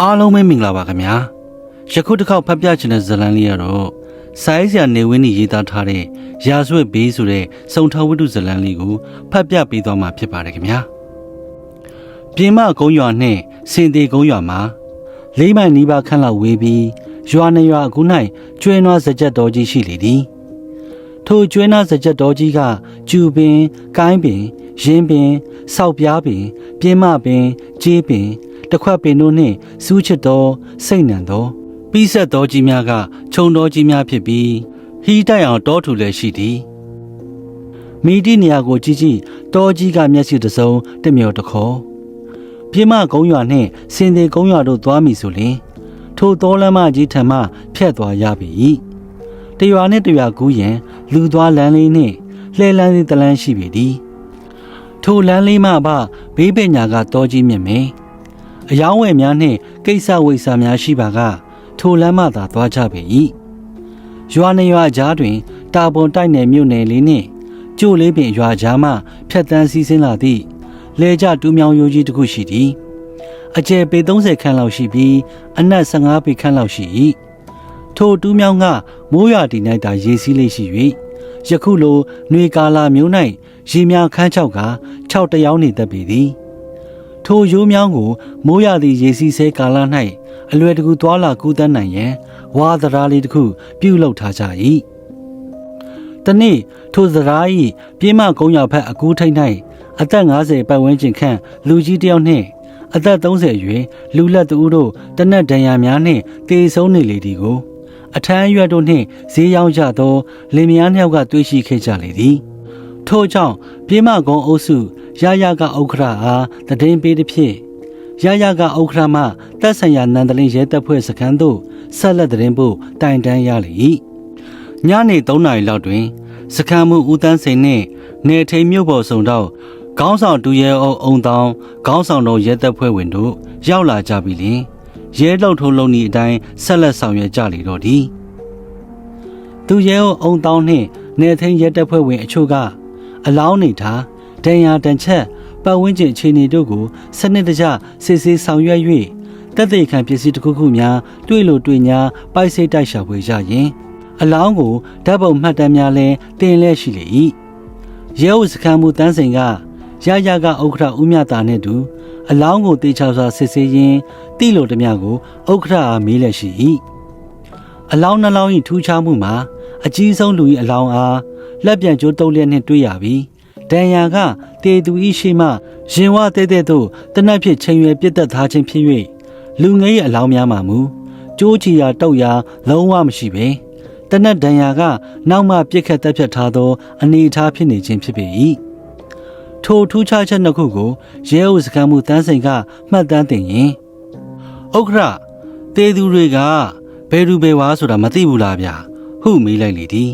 အားလုံးပဲမင်္ဂလာပါခင်ဗျာယခုတစ်ခေါက်ဖတ်ပြချင်တဲ့ဇာတ်လမ်းလေးကတော့ဆိုင်းစရာနေဝင်းကြီးရေးသားထားတဲ့ရာဇဝတ်ဘေးဆိုတဲ့စုံထဝတ္ထုဇာတ်လမ်းလေးကိုဖတ်ပြပေးသွားမှာဖြစ်ပါတယ်ခင်ဗျာပြင်မကုန်းရွာနဲ့စင်သေးကုန်းရွာမှာလေးမိုင်နီးပါးခန့်လောက်ဝေးပြီးရွာနှစ်ရွာအခု၌ကျွဲနွားစကြက်တော်ကြီးရှိလေသည်ထိုကျွဲနွားစကြက်တော်ကြီးကကျူပင်ကိုင်းပင်ရင်းပင်စောက်ပြားပင်ပြင်းမပင်ကြေးပင် တခွက်ပင်တို့နှင့်စူးချစ်တော်စိတ်နံတော်ပြီးဆက်တော်ကြီးများကခြုံတော်ကြီးများဖြစ်ပြီးဟီးတိုက်အောင်တောထူလည်းရှိသည်မိတိနေရာကိုကြည့်ကြည့်တော်ကြီးကမျက်စိတစ်စုံတစ်မြော်တစ်ခေါ်ပြင်းမကုန်းရွာနှင့်စင်သေးကုန်းရွာတို့သွားမိဆိုလျင်ထိုတောလမ်းမကြီးထံမှဖြတ်သွားရပြီတရွာနှင့်တရွာကူးရင်လူသွားလမ်းလေးနှင့်လှဲလန်းလေးတလန်းရှိပြီသည်ထိုလမ်းလေးမှပဘေးပညာကတော်ကြီးမြင့်မယ် အယောင်းဝယ်များနှင့်ကိစ္စဝိစာများရှိပါကထိုလမ်းမှသာသွားကြပေ၏ရွာနေရွာကြားတွင် တာပွန်တိုက်နယ်မြို့နယ်လေးနှင့်ကျို့လေးပင်ရွာကြားမှဖြတ်တန်းစီးဆင်းလာသည့်လေကြတူးမြောင်ရိုးကြီးတစ်ခုရှိသည်အကျယ်ပေ30ခန်းလောက်ရှိပြီးအနက်15ပေခန်းလောက်ရှိ၏ထိုတူးမြောင်ကမိုးရွာတီ၌သာရေစီးလေးရှိ၍ယခုလိုຫນွေကာလာမျိုး၌ရေများခန်းချောက်က6တယောင်းနေတတ်ပေသည် ထိုရိုးမြောင်းကိုမိုးရသည့်ရေစီးဆဲကာလ၌အလွယ်တကူသွာလာကူးတန်းနိုင်ရန်ဝါသရာလေးတစ်ခုပြုလုပ်ထားကြ၏တနေ့ထိုသရာ၏ပြင်းမကုန်းရွာဖက်အကူးထိပ်၌အသက်50ပတ်ဝန်းကျင်ခန့်လူကြီးတစ်ယောက်နှင့်အသက်30အရွယ်လူလက်သူတို့တနက်ဒဏ်ရာများနှင့်တေဆုံးနေလေသည်ကို အထမ်းရွက်တို့နှင့်ဈေးရောက်ကြသောလင်မယားနှစ်ယောက်ကတွေ့ရှိခဲ့ကြလေသည် ထို့ကြောင့်ပြေးမကုန်းအုပ်စုရရကဥက္ခရာအားတည်င်းပေးသည်ဖြင့်ရရကဥက္ခရာမှတပ်ဆိုင်ရာနန္ဒလင်းရဲတပ်ဖွဲ့စခန်းသို့ဆက်လက်တည်င်းဖို့တိုင်တန်းရလေ၏ညနေ3နာရီလောက်တွင် စခန်းမှုဦးတန်းစိန်နှင့်နေထိန်မြို့ပေါ်ဆောင်တော့ခေါင်းဆောင်တူရဲအုပ်အုံတောင်းခေါင်းဆောင်တော်ရဲတပ်ဖွဲ့ဝင်တို့ရောက်လာကြပြီလင်ရဲလှုပ်ထိုးလုံးဤအတိုင်းဆက်လက်ဆောင်ရွက်ကြလေတော့သည်သူရဲအုပ်အုံတောင်းနှင့်နေထိန်ရဲတပ်ဖွဲ့ဝင်အချို့က အလောင်းနေထားဒဏ်ရာတန်ချက်ပတ်ဝန်းကျင်အခြေအနေတို့ကိုစနစ်တကျစစ်ဆေးဆောင်ရွက်၍တက်သေးခံပစ္စည်းတစ်ခုခုများတွေ့လို့တွေ့ညာပိုက်စိတ်တိုက်ရှာဖွေကြရင်အလောင်းကိုဓာတ်ပုံမှတ်တမ်းများလဲတင်လဲရှိလေ၏ရဲဥစခန်းမူတန်းစိန်ကရရကဥက္ခရဦးမြတာနှင့်တူအလောင်းကိုတေချာစွာစစ်ဆေးရင်းတိလို့တမျှကိုဥက္ခရအားမေးလက်ရှိ၏အလောင်းနှလောင်း၏ထူးခြားမှုမှာအကြီးဆုံးလူ၏အလောင်းအား လက်ပြန်ကျိုးတုံးလျက်နှင့်တွေ့ရပြီးဒံယာကတေသူဤရှိမှရင်ဝတဲတဲ့သို့တနက်ဖြစ်ချိန်ရွယ်ပြစ်သက်ထားခြင်းဖြစ်၍လူငယ်၏အလောင်းများမှာမူကြိုးချီရာတောက်ရာလုံးဝမရှိပဲတနက်ဒံယာကနောက်မှပြစ်ခတ်တက်ဖြတ်ထားသော အနေအထားဖြစ်နေခြင်းဖြစ်ပေ၏ထိုထူးခြားချက်နှစ်ခုကိုရဲအုပ်စခန်းမှုတန်းစိန်ကမှတ်တမ်းတင်ရင်ဥက္ခရတေသူတွေကဘယ်သူဘယ်ဝါဆိုတာမသိဘူးလားဗျဟုမေးလိုက်လေသည်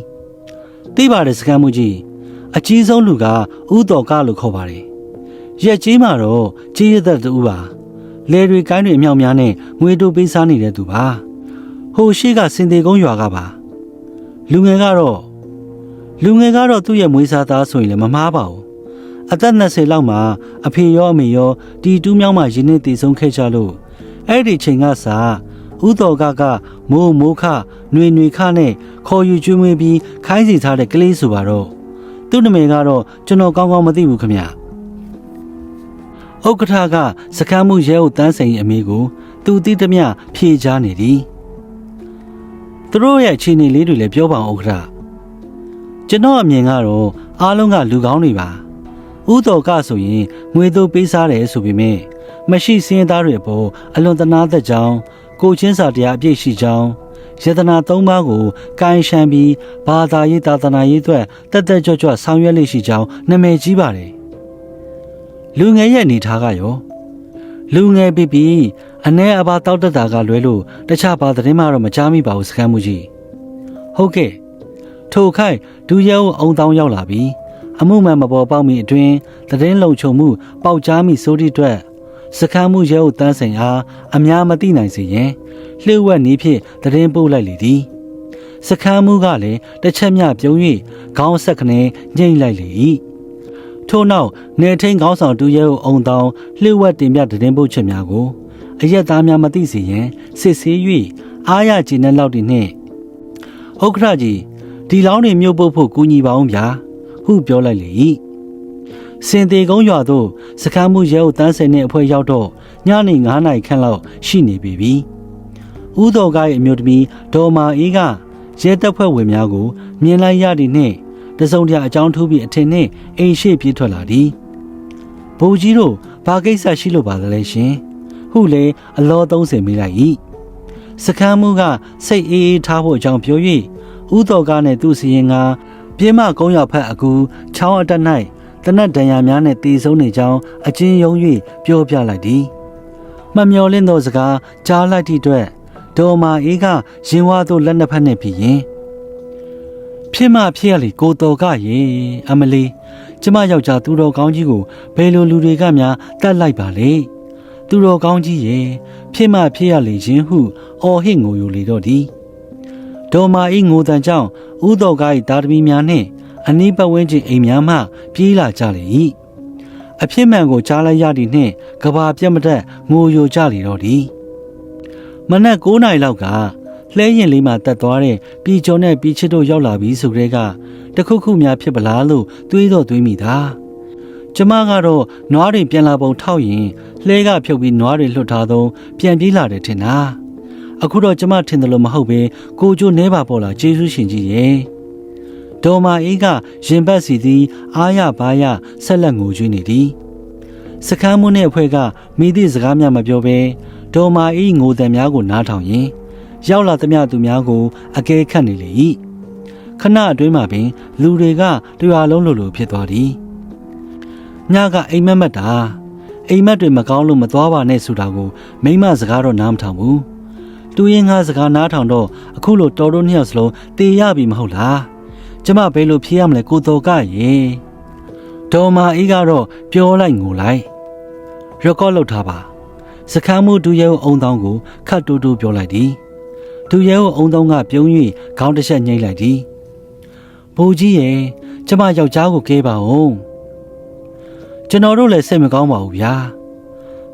သိပါတယ်စကမ်းမှုကြီးအကြီးဆုံးလူကဥတော်ကလို့ခေါ်ပါတယ်ရက်ကြီးမှာတော့ကြေးရသက်တူပါလေတွေကိုင်းတွေအမြောက်များနဲ့ငွေတိုးပေးစားနေတဲ့သူပါဟိုရှိကစင်သေးကုန်းရွာကပါလူငယ်ကတော့လူငယ်ကတော့သူ့ရဲ့မွေးစားသားဆိုရင်လည်းမမားပါဘူးအသက်20လောက်မှာအဖေရောအမေရောတီတူးမြောင်းမှာရင်းနှီးတည်ဆုံးခဲ့ကြလို့အဲ့ဒီချိန်ကစာဥတော်ကကမိုးမိုးခနှွေနှွေခနဲ့ ခေါ်ယူကျွေးမွေးပြီးခိုင်းစီထားတဲ့ကလေးဆိုပါတော့သူ့နာမည်ကတော့ကျွန်တော်ကောင်းကောင်းမသိဘူးခမဥက္ကဋ္ဌကစကမ်းမှုရဲဟုတ်တန်းစိန်အမေကိုသူတိသမျှဖြေချားနေသည်သူတို့ရဲ့အခြေအနေလေးတွေလည်းပြောပါအောင်ဥက္ကဋ္ဌကျွန်တော်အမြင်ကတော့အားလုံးကလူကောင်းတွေပါဥတော်ကဆိုရင်ငွေတို့ပေးစားတယ်ဆိုပေမဲ့မရှိစင်းသားတွေအပေါ်အလွန်တနာသက်ကြောင်းကိုချင်းစာတရားအပြည့်ရှိကြောင်း ယတနာ၃ပါးကိုကိုင်းရှမ်းပြီးဘာသာရေးသာသနာရေးအတွက်တက်တက်ကြွကြွဆောင်ရွက်လိရှိကြောင်းနာမည်ကြီးပါတယ်လူငယ်ရဲ့အနေထားကရောလူငယ်ပြီပြီအ ਨੇ အဘာတောက်တတာကလွဲလို့တခြားဘာသတင်းမှတော့မကြားမိပါဘူးစကမ်းမှုကြီးဟုတ်ကဲ့ထိုခိုက်ဒူရဲအုံတောင်းရောက်လာပြီးအမှုမှန်မပေါ်ပေါက်မီအတွင်းသတင်းလုံခြုံမှုပေါက်ကြားမိစိုးတိအတွက် စခန်းမှုရဲအုပ်တန်းစိန်အားအများမသိနိုင်စေရင်လျှို့ဝှက်နည်းဖြင့်သတင်းပို့လိုက်လေသည်စခန်းမှုကလည်းတစ်ချက်မျှပြုံး၍ခေါင်းဆက်ခနဲညှိမ့်လိုက်လေ၏ထို့နောက်နေထိန်ခေါင်းဆောင်တူရဲအုပ်အုံတောင်းလျှို့ဝှက်တင်ပြသတင်းပို့ချက်များကိုအရက်သားများမသိစေရန်စစ်ဆေး၍အားရကျေနပ်လောက်တွေနှင့်ဟုတ်ခရကြီးဒီလောင်းတွေမြုပ်ပုတ်ဖို့ကူညီပါအောင်ဗျာဟုပြောလိုက်လေ၏ စင်သေးကုန်းရွာသို့စခန်းမှုရဲအုပ်တန်းစင်နှင့်အဖွဲ့ရောက်တော့ညနေ9နာရီခန့်လောက်ရှိနေပြီပြီဥတော်ကား၏အမျိုးသမီးဒေါ်မာအေးကရဲတပ်ဖွဲ့ဝင်များကို မြင်လိုက်ရသည်နှင့်တစုံတရာအကြောင်းထူးပြီးအထင်နှင့်အိမ်ရှိပြေးထွက်လာသည်ဘိုးကြီးတို့ဘာကိစ္စရှိလို့ပါသလဲရှင်ဟုလေအလော30မိလိုက်၏စခန်းမှုကစိတ်အေးအေးထားဖို့အကြောင်းပြော၍ဥတော်ကားနှင့်သူ့စီရင်ကပြင်းမကုန်းရွာဖက်အကူချောင်းအတက်၌ တနတ်ဒဏ်ရာများနှင့်တည်ဆုံးနေကြောင်းအချင်းယုံ၍ပြောပြလိုက်သည်မမျော်လင့်သောစကားကြားလိုက်သည့်အတွက်ဒေါ်မာအေးကရင်ဝါသို့လက်နှစ်ဖက်နှင့်ပြီးရင်ဖြစ်မှဖြစ်ရလေကိုတော်ကရေအမလီကျမယောက်ျားသူတော်ကောင်းကြီးကိုဘယ်လိုလူတွေကများတတ်လိုက်ပါလေသူတော်ကောင်းကြီးရေဖြစ်မှဖြစ်ရလေခြင်းဟုအော်ဟစ်ငိုယိုလေတော့သည်ဒေါ်မာအေးငိုတန်ကြောင့်ဥတော်ကား၏တာသမီများနှင့် အနီးပတ်ဝန်းကျင်အိမ်များမှပြေးလာကြလေ၏အဖြစ်မှန်ကိုကြားလိုက်ရသည်နှင့်ကဘာပြတ်မတက်ငိုယိုကြလေတော့သည်မနက်9နာရီလောက်ကလှဲရင်လေးမှတက်သွားတဲ့ပြည်ကျော်နဲ့ပြည်ချစ်တို့ရောက်လာပြီးဆိုကြတဲ့ကတခုခုများဖြစ်ပလားလို့တွေးတော့တွေးမိတာကျမကတော့နွားတွေပြန်လာပုံထောက်ရင်လှဲကဖြုတ်ပြီးနွားတွေလွတ်ထားတော့ပြန်ပြေးလာတယ်ထင်တာအခုတော့ကျမထင်တယ်လို့မဟုတ်ပဲကိုကျိုးနဲပါပေါ်လာကျေးဇူးရှင်ကြီးရဲ့ ဒေါ်မာအေးကရင်ဘတ်စီသည် အားရပါးရဆက်လက်ငိုကြွေးနေသည်စကမ်းမှုနဲ့အဖွဲ့ကမိသည့်စကားများမပြောဘဲဒေါ်မာအေးငိုတံများကိုနားထောင်ရင်ရောက်လာသမျှသူများကိုအကဲခတ်နေလေ၏ခဏအတွင်းမှာပင် လူတွေကတရွာလုံးလိုလိုဖြစ်သွားသည်ညကအိမ်မက်မက်တာအိမ်မက်တွေမကောင်းလို့မသွားပါနဲ့ဆိုတာကိုမိမစကားတော့နားမထောင်ဘူးတူရင်ငါစကားနားထောင်တော့အခုလိုတော်တို့နှစ်ယောက်စလုံးတေရပြီမဟုတ်လား ကျမဘယ်လိုဖြေရမလဲကိုတော်ကရေဒေါ်မာအေးကတော့ပြောလိုက်ငိုလိုက်ရကော့လောက်ထားပါစခန်းမှုဒူရဲအုံတောင်းကိုခတ်တူတူပြောလိုက်သည်ဒူရဲအုံတောင်းကပြုံး၍ခေါင်းတစ်ချက်ညှိလိုက်သည်ဘိုးကြီးရဲ့ကျမယောက်ျားကိုကဲပါဦးကျွန်တော်တို့လည်းစိတ်မကောင်းပါဘူးဗျာ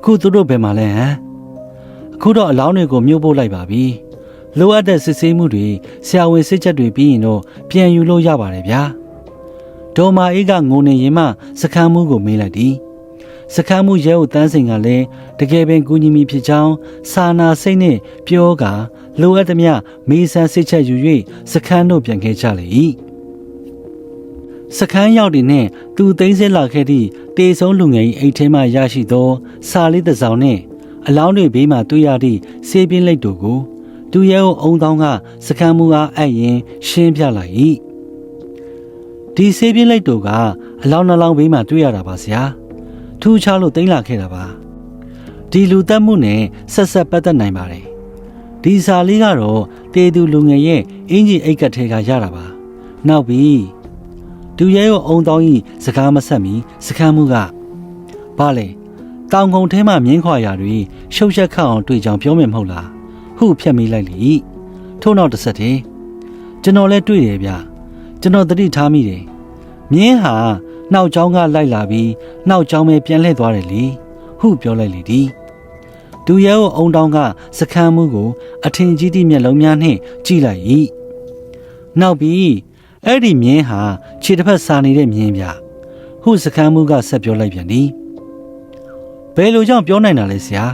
ခုသူတို့ဘယ်မှာလဲဟမ်အခုတော့အလောင်းတွေကိုမြို့ပို့လိုက်ပါပြီ လိုအပ်တဲ့စစ်ဆေးမှုတွေဆရာဝန်စစ်ချက်တွေပြီးရင်တော့ပြန်ယူလို့ရပါတယ်ဗျာဒေါ်မာအေးကငုံနေရင်မှစခန်းမှုကိုမေးလိုက်သည်စခန်းမှုရဲကိုတန်းစင်ကလည်းတကယ်ပင်ကူညီမိဖြစ်ကြောင်းစာနာစိတ်နဲ့ပြောကာလိုအပ်သမျှမေးဆန်းစစ်ချက်ယူ၍စခန်းတို့ပြန်ခဲ့ကြလေ၏စခန်းရောက်တဲ့နဲ့သူသိမ်းဆဲလာခဲ့သည့်တေဆုံးလူငယ်၏အိတ်ထဲမှရရှိသော စာလေးတစ်စောင်နှင့်အလောင်းတွေဘေးမှတွေ့ရသည့်ဆေးပြင်းလိတ်တို့ကို သူရဲအုံတောင်းကစခန်းမူအားအပ်ရင်ရှင်းပြလိုက်၏ဒီဆေးပြင်းလိတ်တို့ကအလောင်းနှလောင်းဘေးမှတွေ့ရတာပါဆရာထူးခြားလို့တင်လာခဲ့တာပါဒီလူတက်မှုနဲ့ဆက်ဆက်ပတ်သက်နိုင်ပါတယ်ဒီစာလေးကတော့တေသူလူငယ်ရဲ့အင်ဂျီအိတ်ကတ်ထဲကရတာပါနောက်ပြီးသူရဲကိုအုံတောင်းဤစကားမဆက်မီစခန်းမှုကဘာလဲတောင်ကုန်းထဲမှာမြင်းခွာရာတွေရှုပ်ရက်ခတ်အောင်တွေ့ကြောင်ပြောမယ်မဟုတ်လား ဟုဖြတ်မိလိုက်လေထို့နောက်တစ်ဆက်တည်းကျွန်တော်လည်းတွေ့တယ်ဗျကျွန်တော်သတိထားမိတယ်မြင်းဟာနောက်ကျောင်းကလိုက်လာပြီးနောက်ကျောင်းပဲပြန်လှည့်သွားတယ်လေဟုပြောလိုက်လေဒီဒူရဲကိုအုံတောင်းကစခန်းမှုကို အထင်ကြီးသည့်မျက်လုံးများနှင့်ကြည့်လိုက်၏နောက်ပြီးအဲ့ဒီမြင်းဟာခြေတစ်ဖက်စာနေတဲ့မြင်းဗျဟုစခန်းမှုကဆက်ပြောလိုက်ပြန်သည်ဘယ်လိုကြောင့်ပြောနိုင်တာလဲဆရာ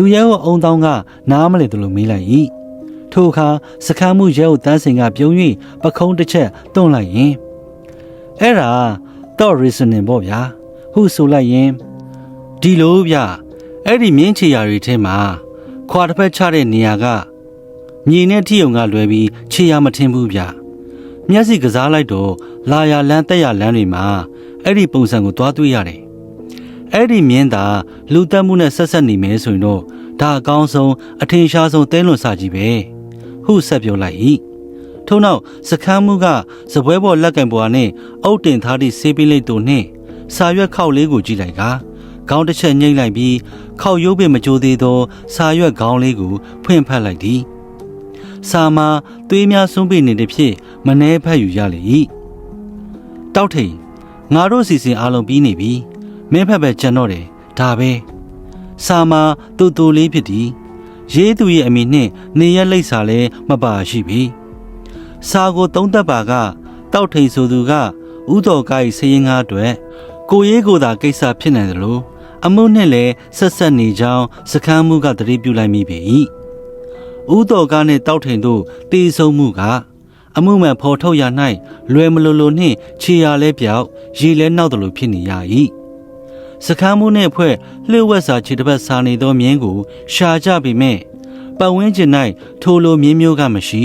ဒူရဲကိုအုံတောင်းကနားမလည်သလိုမေးလိုက်၏ထိုအခါစခန်းမှုရဲကိုတန်းစင်ကပြုံး၍ပခုံးတစ်ချက်တွန့်လိုက်ရင်အဲ့ဒါတော့ reasoning ပေါ့ဗျာဟုဆိုလိုက်ရင်ဒီလိုဗျအဲ့ဒီမြင်းချီယာတွေထဲမှာခွာတစ်ဖက်ချတဲ့နေရာကမြေနဲ့ထီယုံကလွဲပြီးခြေရမထင်ဘူးဗျမျက်စိကစားလိုက်တော့လာရလန်းတက်ရလန်းတွေမှာအဲ့ဒီပုံစံကိုသွားတွေ့ရတယ် အဲ့ဒီမြင်းသာလူတက်မှုနဲ့ဆက်ဆက်နေမယ်ဆိုရင်တော့ဒါအကောင်းဆုံးအထင်ရှားဆုံးတဲလွန်စာကြီးပဲဟုဆက်ပြောလိုက်၏ထို့နောက်စခန်းမှုကစပွဲပေါ်လက်ကင်ပွားနှင့်အုတ်တင်ထားသည့်ဆေးပိလိတ်တို့နှင့်စာရွက်ခောက်လေးကိုကြည့်လိုက်ကခေါင်းတစ်ချက်ညှိလိုက်ပြီးခောက်ရုပ်ပင်မကြိုးသေးသော စာရွက်ခေါင်းလေးကိုဖွင့်ဖတ်လိုက်သည်စာမှာသွေးများစွန့်ပိနေတဲ့ဖြစ်မနှဲဖတ်ယူရလေ၏တောက်ထိန်ငါတို့စီစဉ်အားလုံးပြီးနေပြီ မင်းဖက်ပဲကြံတော့တယ်ဒါပဲစာမာတူတူလေးဖြစ်သည်ရေးသူရဲ့အမိနှင့်နေရလိပ်စာလည်းမပါရှိပြီစာကိုသုံးသက်ပါကတောက်ထိန်ဆိုသူကဥတော်ကား၏စရင်ငါအတွက်ကိုရေးကိုသာကိစ္စဖြစ်နေတယ်လို့အမှုနဲ့လည်းဆက်ဆက်နေကြောင်းစခန်းမှုကတတိပြုလိုက်မိပြီဥတော်ကားနဲ့တောက်ထိန်တို့တည်ဆုံမှုကအမှုမှန်ဖော်ထုတ်ရ၌လွယ်မလိုလိုနှင့်ခြေရလဲပြောက်ရေလဲနောက်တယ်လို့ဖြစ်နေရ၏ စခန်းမှုနှင့်ဖွဲ့လျှို့ဝှက်စာခြေတစ်ပတ်စာနေသောမြင်းကိုရှာကြပေမဲ့ပတ်ဝန်းကျင်၌ထိုလိုမြင်းမျိုးကမရှိ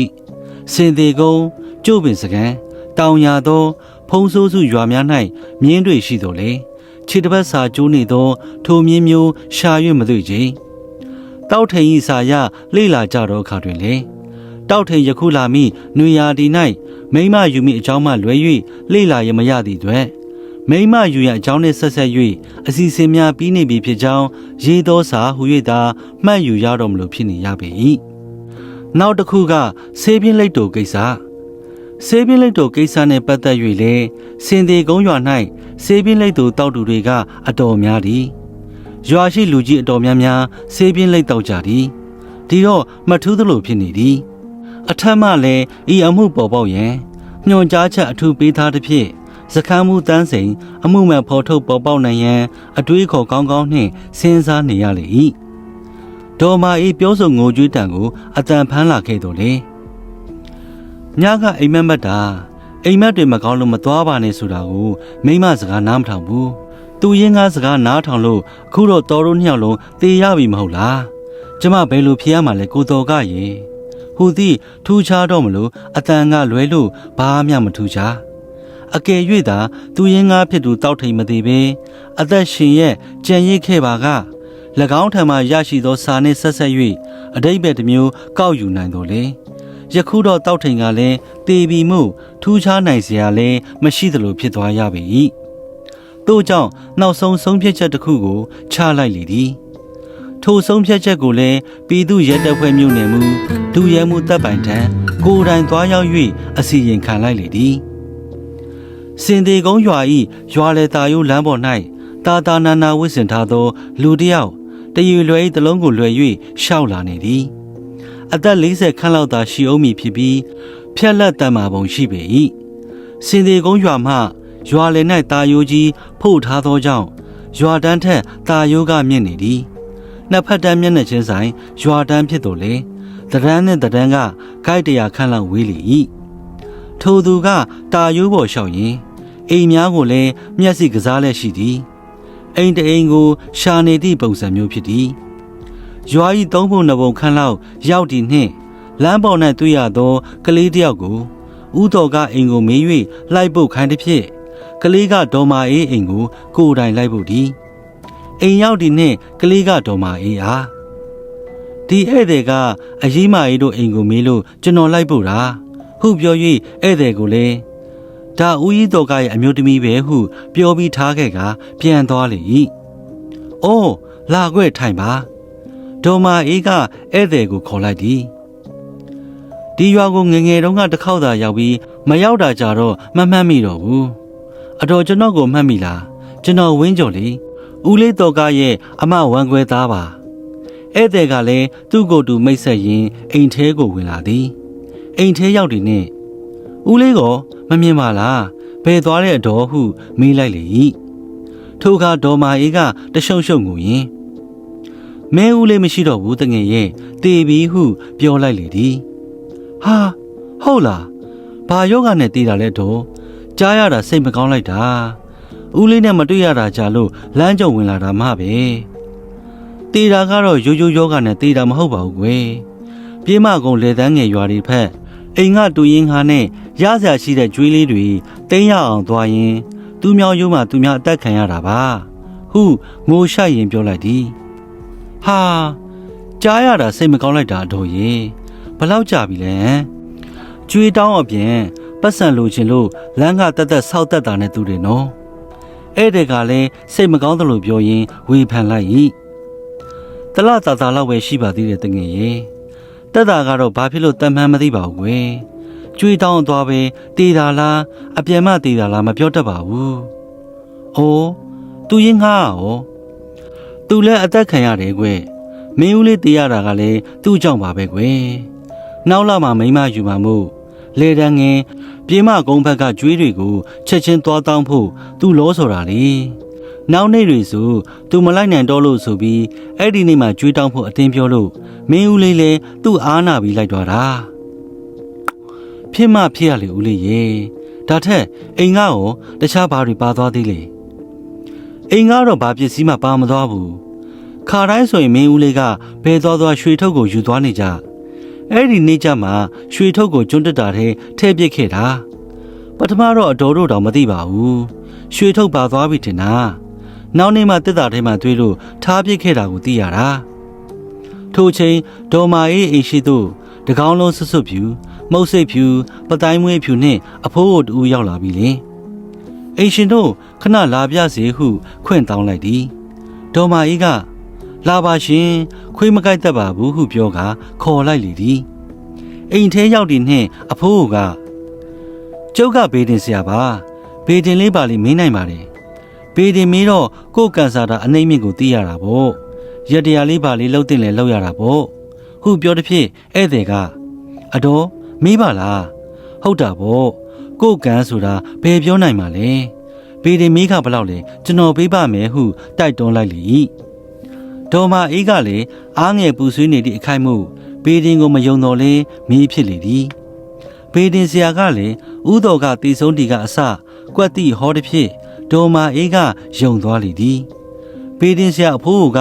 စင်သေးကုန်းကျုပ်ပင်စကန်တောင်ရသော ဖုံဆိုးစုရွာများ၌မြင်းတွေရှိတော်လေခြေတစ်ပတ်စာကျိုးနေသော ထိုမြင်းမျိုးရှာ၍မသိကြတောက်ထိန်ဤစာရလေ့လာကြသောအခါတွင်လေတောက်ထိန်ယခုလာမိနွေရာဒီ၌မိမယူမိအကြောင်းမှလွဲ၍လေ့လာရမရသည့်အတွက် မိမယူရန်အကြောင်းနှင့်ဆက်ဆက်၍အစီအစဉ်များပြီးနေပြီဖြစ်ကြောင်းရေးသောစာဟူ၍သာမှတ်ယူရတော်မူလို့ဖြစ်နေရပေ၏နောက်တစ်ခုကဆေးပြင်းလိတ်တိုကိစ္စဆေးပြင်းလိတ်တိုကိစ္စနှင့်ပတ်သက်၍လည်းစင်သေးကုန်းရွာ၌ဆေးပြင်းလိတ်တိုတောက်သူတွေကအတော်များသည်ရွာရှိလူကြီးအတော်များများဆေးပြင်းလိတ်တောက်ကြသည်ဒီတော့မထူးသလိုဖြစ်နေသည်အထက်မှလည်းဤအမှုပေါ်ပေါက်ရန်ညွန်ကြားချက်အထူးပေးထားသဖြင့် စခန်းမှုတန်းစိန်အမှုမှန်ဖော်ထုတ်ပေါ်ပေါက်နိုင်ရန်အတွေးခေါ်ကောင်းကောင်းနှင့်စဉ်းစားနေရလေ၏ဒေါ်မာဤပြောဆိုငိုကြွေးတံကိုအတန်ဖမ်းလာခဲ့တော်လေညကအိမ်မက်မက်တာအိမ်မက်တွေမကောင်းလို့မသွားပါနဲ့ဆိုတာကိုမိမစကားနားမထောင်ဘူးသူရင်းကားစကားနားထောင်လို့အခုတော့တော်တို့နှစ်ယောက်လုံးတေးရပြီမဟုတ်လားကျမဘယ်လိုဖြေရမှာလဲကိုတော်ကရေဟူသည်ထူးခြားတော့မလို့အတန်ကလွဲလို့ဘာမှမထူးခြား အကယ်၍သာသူရင်းကားဖြစ်သူတောက်ထိန်မသေးပင်အသက်ရှင်ရဲ့ကြံရစ်ခဲ့ပါက၎င်းထံမှရရှိသောစာနှင့်ဆက်ဆက်၍အတိတ်ဘက်တစ်မျိုးကောက်ယူနိုင်တော်လေယခုတော့တောက်ထိန်ကလည်းတေပီမှုထူးခြားနိုင်စရာလည်းမရှိသလိုဖြစ်သွားရပေ၏ထို့ကြောင့်နောက်ဆုံးဆုံးဖြတ်ချက်တစ်ခုကိုချလိုက်လေသည်ထိုဆုံးဖြတ်ချက်ကိုလည်းပြည်သူရဲတပ်ဖွဲ့မြို့နယ်မှဒူရဲမှုတပ်ပိုင်ထံကိုယ်တိုင်သွားရောက်၍အစီရင်ခံလိုက်လေသည် စင်သေးကုန်းရွာ၏ရွာလေတာယိုးလမ်းပေါ်၌တာတာနာနာဝစ်စင်ထားသော လူတစ်ယောက်တရွေလွယ်၏တလုံးကိုလွယ်၍ရှောက်လာနေသည်အသက်40ခန့်လောက်သာရှိအောင်မည်ဖြစ်ပြီးဖြက်လက်တံမာပုံရှိပေ၏စင်သေးကုန်းရွာမှရွာလယ်၌တာယိုးကြီးဖုတ်ထားသောကြောင့်ရွာတန်းထက်တာယိုးကမြင့်နေသည်နှစ်ဖက်တန်းမျက်နှာချင်းဆိုင်ရွာတန်းဖြစ်တော်လေတရန်းနဲ့တရန်းကကိုက်တရာခန့်လောက်ဝေးလေ၏ ထိုသူကတာယိုးပေါ်လျှောက်ရင်အိမ်များကိုလည်းမျက်စိကစားလက်ရှိသည်အိမ်တအိမ်ကို ရှာနေသည့်ပုံစံမျိုးဖြစ်သည်ရွာ၏သုံးပုံနှစ်ပုံခန့်လောက်ရောက်တည်နှင့်လမ်းပေါ်၌တွေ့ရသော ကလေးတစ်ယောက်ကိုဥတော်ကအိမ်ကိုမေး၍လိုက်ပုတ်ခိုင်းသည်ဖြင့်ကလေးကဒေါ်မာအေးအိမ်ကို ကိုယ်တိုင်လိုက်ပုတ်သည်အိမ်ရောက်ဒီနှင့်ကလေးကဒေါ်မာအေးအားဒီဧည့်သည်ကအရေးမအေးတို့အိမ်ကိုမေးလို့ကျွန်တော်လိုက်ပုတ်တာ ဟုပြော၍ဧည့်သည်ကိုလည်းဒါဦးကြီးတော်ကရဲ့အမျိုးသမီးပဲဟု ပြောပြီးထားခဲ့ကပြန်သွားလေ၏။အိုးလာခွဲ့ထိုင်ပါ။ဒေါ်မာအေးကဧည့်သည်ကိုခေါ်လိုက်သည်။ဒီရွာကိုငယ်ငယ်တုန်းကတစ်ခေါက်သာရောက်ပြီးမရောက်တာကြတော့မမှတ်မိတော့ဘူး။အတော်ကျွန်တော်ကိုမှတ်မိလား။ကျွန်တော်ဝင်းကြော်လေ။ဦးလေးတော်ကရဲ့အမဝမ်းခွဲသားပါ။ဧည့်သည်ကလည်းသူ့ကိုယ်သူမိတ်ဆက်ရင်းအိမ်ထဲကိုဝင်လာသည်။ အိမ်ထဲရောက်သည်နှင့်ဦးလေးကမမြင်ပါလားဘယ်သွားတဲ့အတော်ဟုမေးလိုက်လေ၏ထိုအခါဒေါ်မာအေးကတရှုံရှုံငူရင်မဲဦးလေးမရှိတော့ဘူးတငယ်ရဲ့တေပြီဟုပြောလိုက်လေသည်ဟာဟုတ်လားဘာယောဂနဲ့တည်တာလဲတော့ကြားရတာစိတ်မကောင်းလိုက်တာဦးလေးနဲ့မတွေ့ရတာကြာလို့လမ်းကြုံဝင်လာတာမှပဲတည်တာကတော့ရိုးရိုးယောဂနဲ့တည်တာမဟုတ်ပါဘူးကွယ်ပြေးမကုံလေတန်းငယ်ရွာတွေဖက် အိမ်ကတူရင်ခါနဲ့ရစရာရှိတဲ့ကျွေးလေးတွေတင်းရအောင်သွားရင် သူမြောင်ရိုးမှသူများအသက်ခံရတာပါဟုငိုရှရင်ပြောလိုက်သည်ဟာကြားရတာစိတ်မကောင်းလိုက်တာအတော်ရေဘလောက်ကြာပြီလဲကျွေးတောင်းအပြင်ပတ်စံလိုချင်လို့လမ်းကတက်တက်ဆောက်တက်တာနဲ့သူတွေနော်အဲ့တဲ့ကလည်းစိတ်မကောင်းသလိုပြောရင်းဝေဖန်လိုက်၏တလတာတာလောက်ပဲရှိပါသေးတယ်တငယ်ရေ တက်တာကတော့ဘာဖြစ်လို့တမ်းမှန်းမသိပါဘူးကွယ်ကျွေးတောင်းသွားပဲတေးတာလားအပြန်မတေးတာလားမပြောတတ်ပါဘူး။အိုးသူရင်ငါရောသူသူလည်းအသက်ခံရတယ်ကွမင်းဦးလေးတေးရတာကလည်းသူ့ကြောင့်ပါပဲကွနောက်လာမှမိမယူမှမို့လေတန်းငင်ပြေမကုန်းဘက်ကကျွေးတွေကိုချက်ချင်းသွားတောင်းဖို့သူ့လောဆိုတာလေ နောက်နေ့တွေဆိုသူမလိုက်နိုင်တော့လို့ဆိုပြီးအဲ့ဒီနေ့မှကျွေးတောင်းဖို့အတင်းပြောလို့မင်းဦးလေးလည်းသူ့အားနာပြီးလိုက်သွားတာဖြစ်မှဖြစ်ရလေဦးလေးရေဒါထက်အိမ်ကရောတခြားဘာတွေပါသွားသေးလေအိမ်ကတော့ဘာပစ္စည်းမှပါမသွားဘူးခါတိုင်းဆိုရင်မင်းဦးလေးကဘယ်သွားသွားရွှေထုတ်ကိုယူသွားနေကြအဲ့ဒီနေ့ကျမှရွှေထုတ်ကိုကျွန်းတက်တာထဲထည့်ပစ်ခဲ့တာပထမတော့အတော်တို့တောင်မသိပါဘူးရွှေထုတ်ပါသွားပြီထင်တာ နောက်နေ့မှတက်တာထဲမှာတွေးလို့ထားပစ်ခဲ့တာကိုသိရတာထိုအချိန်ဒေါ်မာအေးအိမ်ရှိသို့တကောင်းလုံးဆွတ်ဆွတ်ဖြူမုတ်စိတ်ဖြူပတိုင်းမွေးဖြူနှင့်အဖိုးတို့တူရောက်လာပြီလေအိမ်ရှင်တို့ခဏလာပြစေဟု ခွင့်တောင်းလိုက်သည်ဒေါ်မာအေးကလာပါရှင်ခွေးမကိုက်တတ်ပါဘူးဟုပြောကခေါ်လိုက်လေသည်အိမ်ထဲရောက်သည်နှင့်အဖိုးကကျုပ်ကဘေးတင်ဆရာပါဘေးတင်လေးပါလိမင်းနိုင်ပါတယ် ဘေးတင်မေးတော့ကို့ကန်ဆာတာအနှိမ့်မြင့်ကိုသိရတာပေါ့ရက်တရာလေးပါလေးလှုပ်တင်လဲလှုပ်ရတာပေါ့ဟုပြောသည်ဖြင့်ဧည့်သည်ကအတော်မေးပါလားဟုတ်တာပေါ့ကို့ကန်ဆိုတာဘယ်ပြောနိုင်မှာလဲဘေးတင်မေးကဘလောက်လဲကျွန်တော်ပေးပါမယ်ဟုတိုက်တွန်းလိုက်လေ၏ဒေါ်မာအေးကလည်းအားငယ်ပူဆွေးနေသည့်အခိုက်မှုဘေးတင်ကိုမယုံတော်လဲမီးဖြစ်လေသည်ဘေးတင်ဆရာကလည်းဥတော်ကတီဆုံးတီကအစကွက်တိဟောသည်ဖြင့် ဒေါ်မာအေးကယုံသွားလေသည်ဘေးတင်ဆရာအဖိုးက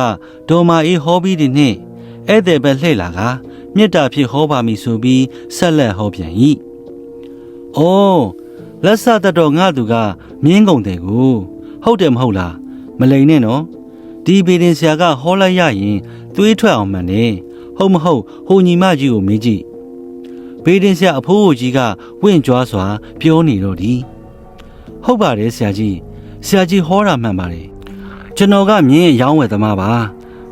ဒေါ်မာအေးဟောပြီးသည်နှင့်ဧည့်သည်ပဲလှည့်လာကမေတ္တာဖြင့်ဟောပါမည်ဆိုပြီးဆက်လက်ဟောပြန်၏။အော်လက်ဆတတော်ငါသူကမြင်းကုန်တယ်ကိုဟုတ်တယ်မဟုတ်လားမလိန်နဲ့နော်ဒီဘေဒင်ဆရာကဟောလိုက်ရရင်သွေးထွက်အောင်မှန်တယ်ဟုတ်မဟုတ်ဟိုညီမကြီးကိုမေးကြည့်ဘေဒင်ဆရာအဖိုးကြီးကဝင့်ကြွားစွာ ပြောနေတော့ဒီဟုတ်ပါတယ်ဆရာကြီး ဆရာကြီးဟောတာမှန်ပါတယ်ကျွန်တော်ကမြင်းရောင်းဝယ်သမားပါ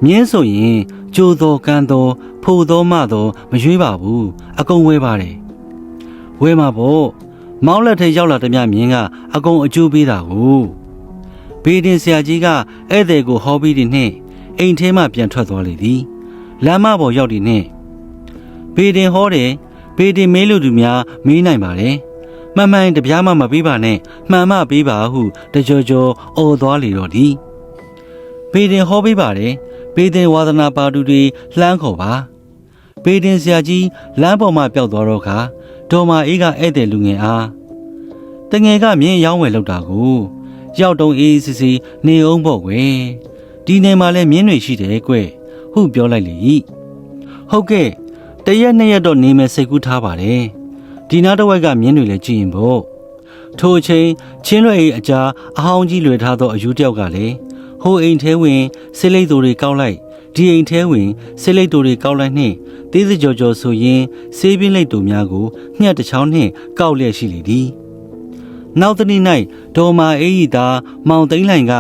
မြင်းဆိုရင်ကြိုးတော်ကန်းတော်ဖိုတော်မတော်မရွေးပါဘူးအကုန်ဝဲပါတယ်ဝဲမှာပေါ့မောင်းလက်ထဲရောက်လာတဲ့မြမြင်းကအကုန်အကျိုးပေးတာကိုဘေးတင်ဆရာကြီးကဧည့်သည်ကိုဟောပြီးတဲ့နှင့်အိမ်ထဲမှပြန်ထွက်သွားလေသည်လမ်းမပေါ်ရောက်သည်နှင့်ဘေးတင်ဟောတယ်ဘေးတင်မေးလို့သူများမေးနိုင်ပါတယ် မှန်မှန်တပြားမှမပေးပါနဲ့မှန်မှပေးပါဟုတကြောကြောအော်သွားလေတော့သည်ဘေးတင်ဟောပေးပါတယ်ဘေးတင်ဝါသနာပါတူတွေလှမ်းခေါ်ပါဘေးတင်ဆရာကြီးလမ်းပေါ်မှာပျောက်သွားတော့ခါဒေါ်မာအေးကဧည့်သည်လူငယ်အားတငယ်ကမြင်းရောင်းဝယ်လောက်တာကိုရောက်တုံးအေးစစ်စစ်နေအောင်ပေါ့ကွယ်ဒီနေမှာလဲမြင်းတွေရှိတယ်ကွယ်ဟုပြောလိုက်လေဟုတ်ကဲ့တရက်နှစ်ရက်တော့နေမယ်စိတ်ကူးထားပါတယ် ဒီနားတစ်ဝိုက်ကမြင်းတွေလည်းကြည့်ရင်ပေါ့ထိုအချိန်ချင်းလွယ်၏အကြာအဟောင်းကြီးလွယ်ထားသောအယူတယောက်ကလည်းဟိုအိမ်ထဲဝင်ဆေးလိပ်သူတွေကောက်လိုက်ဒီအိမ်ထဲဝင်ဆေးလိပ်သူတွေကောက်လိုက်နှင့်သေးစကြော်ကြော်ဆိုရင်ဆေးပြင်းလိပ်သူများကိုညှက်တစ်ချောင်းနှင့်ကောက်လျက်ရှိလေသည်နောက်တနေ့၌ဒေါ်မာအေးဤသားမောင်သိန်းလှိုင်က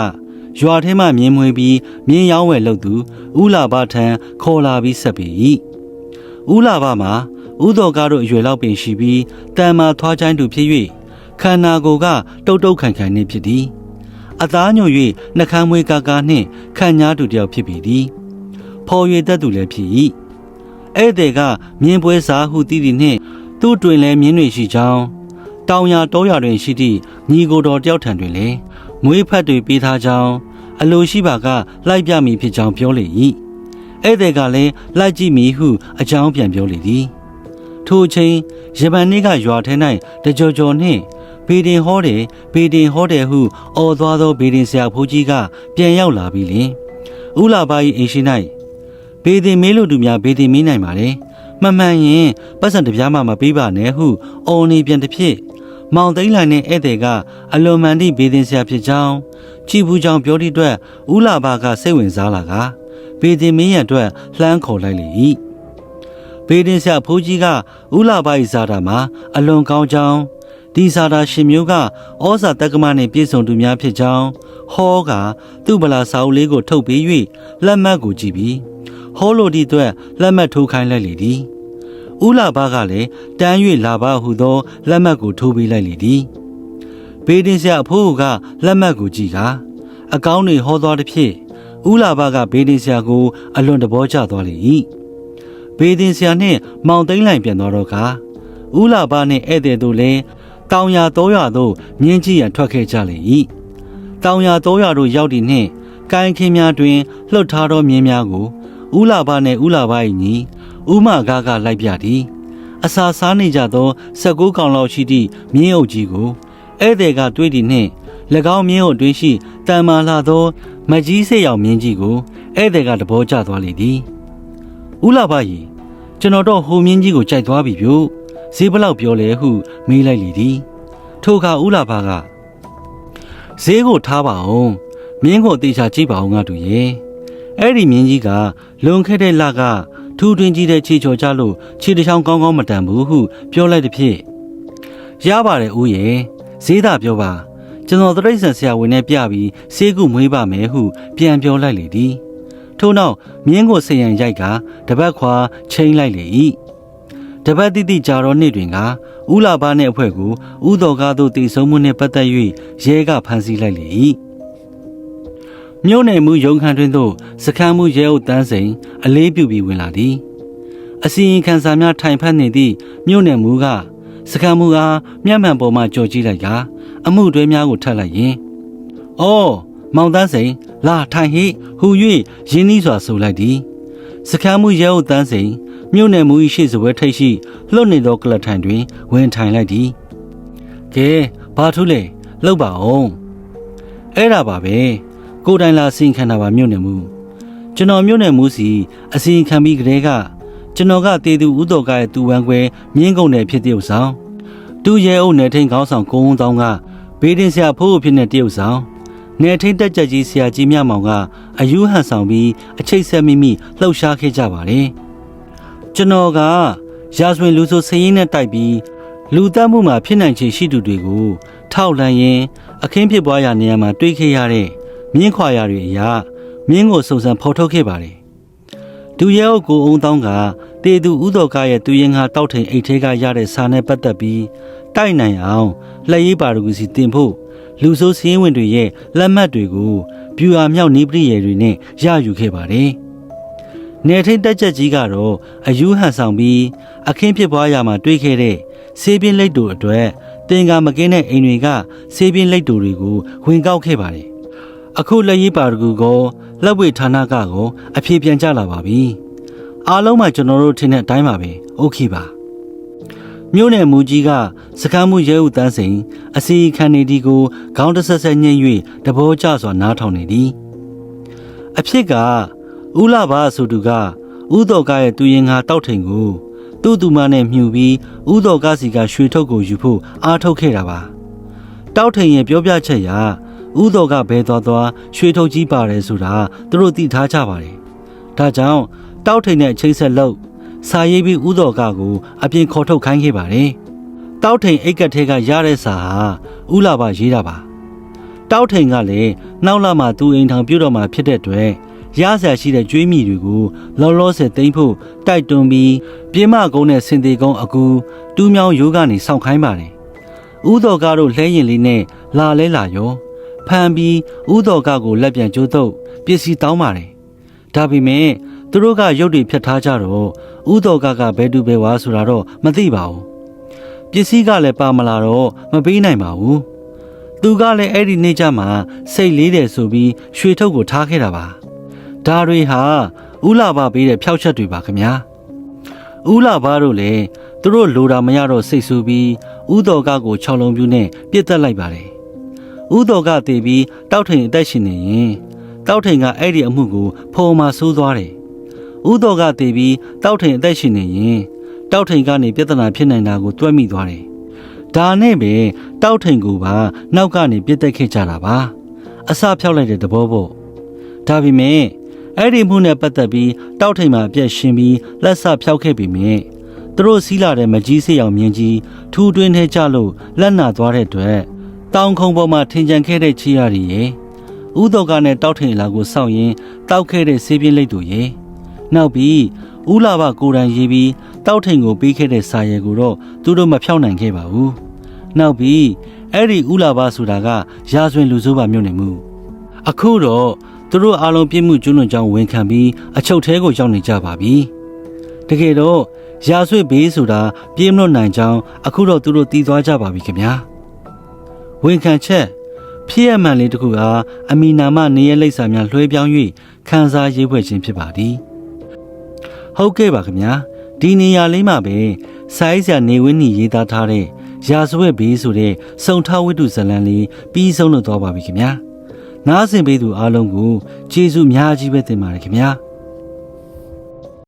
ရွာထဲမှမြင်းမွေးပြီးမြင်းရောင်းဝယ်လုပ်သူဥလာဘထံခေါ်လာပြီးဆက်ပေ၏ဥလာဘမှာ ဥတော်ကားတို့အရွယ်လောက်ပင်ရှိပြီးတန်မာထွားချိုင်းသူဖြစ်၍ခန္ဓာကိုယ်ကတုတ်တုတ်ခိုင်ခိုင်နှင့်ဖြစ်သည်အသားညွန့်၍နှကမ်းမွေးကားကားနှင့်ခန့်ညားသူတယောက်ဖြစ်ပေသည်ဖော်ရည်တတ်သူလည်းဖြစ်၏ဧည့်သည်ကမြင်းပွဲစားဟုသိသည်နှင့်သူ့တွင်လည်းမြင်းတွေရှိကြောင်းတောင်ရတောရတွင်ရှိသည့်ညီကိုတော်တယောက်ထံတွင်လည်းမွေးဖက်တွေပေးထားကြောင်းအလိုရှိပါကလိုက်ပြမည်ဖြစ်ကြောင်းပြောလေ၏ဧည့်သည်ကလည်းလိုက်ကြည့်မည်ဟုအကြောင်းပြန်ပြောလေသည် ထိုအချိန်ယမန်နေ့ကရွာထဲ၌တကြောကြောနှင့်ဘေဒင်ဟောတယ်ဘေဒင်ဟောတယ်ဟုအော်သွားသောဘေဒင်ဆရာဖိုးကြီးကပြန်ရောက်လာပြီလင်ဥလာပါ၏အိမ်ရှိ၌ဘေဒင်မေးလို့သူများဘေဒင်မေးနိုင်ပါလေမှန်မှန်ရင်ပတ်စံတပြားမှမပေးပါနဲ့ဟုအော်နေပြန်တစ်ဖြစ်မောင်သိန်းလိုင်နဲ့ဧည့်သည်ကအလွန်မှန်သည့်ဘေးသင်ဆရာဖြစ်ကြောင်းကြည်ဘူးကြောင့်ပြောသည့်အတွက်ဦးလာဘကစိတ်ဝင်စားလာကဘေးသင်မင်းရန်အတွက်လှမ်းခေါ်လိုက်လေ၏ ဘေးသင်ဆရာဖိုးကြီးကဦးလာဘ၏ဇာတာမှာအလွန်ကောင်းကြောင်းဒီဇာတာရှင်မျိုးကဩဇာတက္ကမနှင့်ပြည့်စုံသူများဖြစ်ကြောင်းဟောကသူ့ဗလာစာအုပ်လေးကိုထုတ်ပေး၍လက်မှတ်ကိုကြည့်ပြီးဟောလိုသည့်အတွက်လက်မှတ်ထိုးခိုင်းလိုက်လေသည်ဦးလာဘကလည်းတန်း၍လာပါဟုသောလက်မှတ်ကိုထိုးပေးလိုက်လေသည်ဘေးတင်ဆရာအဖိုးကလက်မှတ်ကိုကြည့်ကာအကောင်းတွေဟောသွားသည်ဖြင့်ဦးလာဘကဘေးဒင်ဆရာကို အလွန်တဘောကျသွားလေ၏ ဘေးဒင်ဆရာနှင့်မောင်သိန်းလိုက်ပြန်သွားတော့ကဦးလာဘနှင့်ဧည့်သည်တို့လည်းတောင်ရတောရသို့မြင်းကြီးရန်ထွက်ခဲ့ကြလေ၏တောင်ရတောရတို့ရောက်သည့်နှင့်ကိုင်းခင်းများတွင်လှုပ်ထားသောမြင်းများကိုဦးလာဘနှင့်ဦးလာဘ၏ညီဦးမကားကလိုက်ပြသည်အစာစားနေကြသော16ကောင်လောက်ရှိသည့်မြင်းအုပ်ကြီးကိုဧည့်သည်ကတွေးသည်နှင့်၎င်းမြင်းအုပ်အတွင်းရှိတန်မာလာသောမကြီးစေရောင်မြင်းကြီးကိုဧည့်သည်ကတဘောကျသွားလေသည် ဦးလာဘကြီးကျွန်တော်တော့ဟိုမြင်းကြီးကိုကြိုက်သွားပြီဗျို့ဈေးဘလောက်ပြောလဲဟုမေးလိုက်လေသည်ထိုအခါဦးလာဘကဈေးကိုထားပါအောင်မြင်းကိုအသေးချာကြည့်ပါအောင်ငါတို့ရေအဲ့ဒီမြင်းကြီးကလွန်ခဲ့တဲ့လကထူတွင်ကြီးတဲ့ခြေချော်ကြလို့ခြေတစ်ချောင်းကောင်းကောင်းမတန်ဘူးဟုပြောလိုက်တဲ့ဖြစ်ရပါတယ်ဦးရေဈေးသာပြောပါကျွန်တော်တရိတ်ဆန်ဆရာဝန်နဲ့ပြပြီးဆေးကုမွေးပါမယ်ဟုပြန်ပြောလိုက်လေသည် ထို့နောက်မြင်းကိုဆရန်ရိုက်ကတပတ်ခွာချိန်လိုက်လေ၏တပတ်တိတိကြာတော့နေ့တွင်ကဥလာဘာနှင့်အဖွဲ့ကိုဥတော်ကားသို့တည်ဆုံမှုနှင့်ပတ်သက်၍ရဲကဖမ်းဆီးလိုက်လေ၏မြို့နယ်မှုရုံခန်းတွင်သို့စခန်းမှုရဲအုပ်တန်းစိန်အလေးပြုပြီးဝင်လာသည်အစီရင်ခံစာများထိုင်ဖက်နေသည့်မြို့နယ်မှုကစခန်းမှုအားမျက်မှန်ပေါ်မှကြော်ကြည့်လိုက်က အမှုတွဲများကိုထပ်လိုက်ရင်။အော် မောင်တန်းစိန်လာထိုင်ဟိဟူ၍ရင်းနှီးစွာဆိုလိုက်သည်စခန်းမှုရဲအုပ်တန်းစိန်မြို့နယ်မူ၏ရှေ့စပွဲထိပ်ရှိလွတ်နေသောကလပ်ထိုင်တွင် ဝင်ထိုင်လိုက်သည်ကဲဘာထူးလဲလှုပ်ပါအောင်အဲ့ဒါပါပဲကိုယ်တိုင်လာစီရင်ခံတာပါမြို့နယ်မူကျွန်တော်မြို့နယ်မူစီအစီရင်ခံပြီးကလေးကကျွန်တော်ကတေသူဦးတော်ကရဲ့တူဝမ်းခွဲမြင်းကုန်နယ်ဖြစ်တဲ့ဥဆောင်သူရဲအုပ်နယ်ထိန်ခေါင်းဆောင်ကိုုံတောင်းကဘေးဒင်းဆရာဖိုးဖြစ်တဲ့တရုတ်ဆောင် နယ်ထိန်တက်ကြကြီးဆရာကြီးမြမောင်ကအယူဟန်ဆောင်ပြီးအချိတ်ဆက်မိမိလှုပ်ရှားခဲ့ကြပါတယ်ကျွန်တော်ကရာဇဝင်လူဆိုစရင်နဲ့တိုက်ပြီးလူတက်မှုမှာဖြစ်နိုင်ခြေရှိသူတွေကိုထောက်လန့်ရင်အခင်းဖြစ်ပွားရာနေရာမှာတွေးခဲ့ရတဲ့မြင်းခွာရတွေအရာမြင်းကိုစုံစမ်းဖော်ထုတ်ခဲ့ပါတယ်ဒူရဲအုပ်ကိုအုံတောင်းကတေသူဥတော်ကရဲ့သူရင်ဟာတောက်ထိန်အိတ်ထဲကရတဲ့စာနဲ့ပတ်သက်ပြီးတိုက်နိုင်အောင်လက်ရေးပါရဂူစီတင်ဖို့ လူဆိုးစင်းဝင်တွေရဲ့လက်မှတ်တွေကိုပြူအာမြောက်နေပရိယေတွေနဲ့ရယူခဲ့ပါတယ်။နေထိန်တက်ချက်ကြီးကတော့အယူဟန်ဆောင်ပြီးအခင်းဖြစ်ပွားရာမှာတွေးခဲ့တဲ့ဆေးပြင်းလိတ်တို့အတွက်တင်ကာမကင်းတဲ့အိမ်တွေကဆေးပြင်းလိတ်တို့တွေကိုဝင်ကောက်ခဲ့ပါတယ်။အခုလက်ရေးပါရဂူကိုလက်ဝေဌာနကကိုအပြေပြန်ကြလာပါပြီ။အားလုံးမှကျွန်တော်တို့ထင်တဲ့အတိုင်းပါပဲ။ Okay ပါ။ မြို့နယ်မူကြီးကစကမ်းမှုရဲဥတန်းစိန်အစီခံနေဒီကိုခေါင်းတဆက်ဆက်ညှိ၍တဘောကျစွာနားထောင်နေသည်အဖြစ်ကဥလာဘာဆိုသူကဥတော်ကရဲ့သူရင်ငါတောက်ထိန်ကိုသူ့သူမနဲ့မြှူပြီးဥတော်ကစီကရွှေထုတ်ကိုယူဖို့အားထုတ်ခဲ့တာပါတောက်ထိန်ရဲ့ပြောပြချက်ရာဥတော်ကဘဲသွားသွားရွှေထုတ်ကြီးပါတယ်ဆိုတာသူတို့သိထားကြပါတယ်ဒါကြောင့်တောက်ထိန်နဲ့အချိန်ဆက်လို့ စာရေးပြီးဥတော်ကကိုအပြင်ခေါ်ထုတ်ခိုင်းခဲ့ပါတယ်။တောက်ထိန်အိတ်ကက်ထဲကရတဲ့စာဟာဥလာပါရေးတာပါ။တောက်ထိန်ကလည်းနောက်လာမှသူအိမ်ထောင်ပြုတ်တော့မှဖြစ်တဲ့အတွက်ရဆရာရှိတဲ့ကျွေးမိတွေကိုလောလောဆယ်သိမ့်ဖို့တိုက်တွန်းပြီးပြင်းမကုန်းနဲ့စင်သေးကုန်းအကူတူးမြောင်းရိုးကနေစောင့်ခိုင်းပါတယ်။ဥတော်ကားတို့လှဲရင်လေးနဲ့လာလဲလာရောဖမ်းပြီးဥတော်ကားကိုလက်ပြန်ကျိုးတော့ပစ္စည်းတောင်းပါတယ်။ဒါပေမဲ့ သူတို့ကရုပ်တွေဖြတ်ထားကြတော့ဥတော်ကကဘဲတူဘဲဝါဆိုတာတော့မသိပါဘူးပစ္စည်းကလည်းပါမလာတော့မပေးနိုင်ပါဘူးသူကလည်းအဲ့ဒီနေ့ကျမှစိတ်လေးတယ်ဆိုပြီးရွှေထုတ်ကိုထားခဲ့တာပါဒါတွေဟာဥလာဘပေးတဲ့ဖျောက်ချက်တွေပါခင်ဗျာဥလာဘတို့လည်းသူတို့လိုတာမရတော့စိတ်ဆူပြီးဥတော်ကကို6လုံးပြူးနဲ့ပြစ်တက်လိုက်ပါတယ်ဥတော်ကတည်ပြီးတောက်ထိန်အသက်ရှင်နေရင်တောက်ထိန်ကအဲ့ဒီအမှုကိုဖော်မှဆိုးသွားတယ် ဥတော်ကတည်ပြီးတောက်ထိန်အသက်ရှင်နေရင်တောက်ထိန်ကနေပြဿနာဖြစ်နိုင်တာကိုတွက်မိသွားတယ်။ဒါနဲ့ပဲတောက်ထိန်ကိုပါနောက်ကနေပြစ်တက်ခဲ့ကြတာပါ။အစဖြောက်လိုက်တဲ့သဘောပေါ့။ဒါပေမဲ့အဲ့ဒီမှုနဲ့ပတ်သက်ပြီးတောက်ထိန်မှာအပြက်ရှင်းပြီးလက်ဆဖြောက်ခဲ့ပြီမြင်သူတို့စီးလာတဲ့မကြီးစေးအောင်မြင်ကြီးထူတွင်းထဲကြလို့လက်နာသွားတဲ့အတွက်တောင်ခုံပေါ်မှာထင်ကြံခဲ့တဲ့ချီရည်ရဲ့ဥတော်ကနဲ့တောက်ထိန်လာကိုစောင့်ရင်တောက်ခဲ့တဲ့ဆေးပြင်းလိတ်တို့ရဲ့ နောက်ပြီးဥလာဘကိုယ်တိုင်ရေးပြီးတောက်ထိန်ကိုပေးခဲ့တဲ့စာရဲကိုတော့သူတို့မဖြောက်နိုင်ခဲ့ပါဘူး။နောက်ပြီးအဲ့ဒီဥလာဘဆိုတာကရာဇဝင်လူဆိုးပါမြို့နေမှုအခုတော့သူတို့အားလုံးပြစ်မှုကျူးလွန်ကြောင်းဝန်ခံပြီးအချုပ်ထဲကိုရောက်နေကြပါပြီတကယ်တော့ရာဆွေဘေးဆိုတာပြေးမလွတ်နိုင်ကြောင်းအခုတော့သူတို့တည်သွားကြပါပြီခင်ဗျာဝန်ခံချက်ဖြစ်ရမှန်လေးတစ်ခုဟာအမီနာမနေရလိပ်စာများလွှဲပြောင်း၍ခန်းစားရေးဖွဲ့ခြင်းဖြစ်ပါသည် ဟုတ်ကဲ့ပါခင်ဗျာဒီနေရာလေးမှာပဲစိုင်းစရာနေဝင်းညီရေးသားထားတဲ့ရာဇဝတ်ဘေးဆိုတဲ့စုံထားဝတ္ထုဇတ်လံလေးပြီးဆုံးလို့သွားပါပြီခင်ဗျာနားဆင်ပေးသူအားလုံးကိုကျေးဇူးများကြီးပဲတင်ပါတယ်ခင်ဗျာ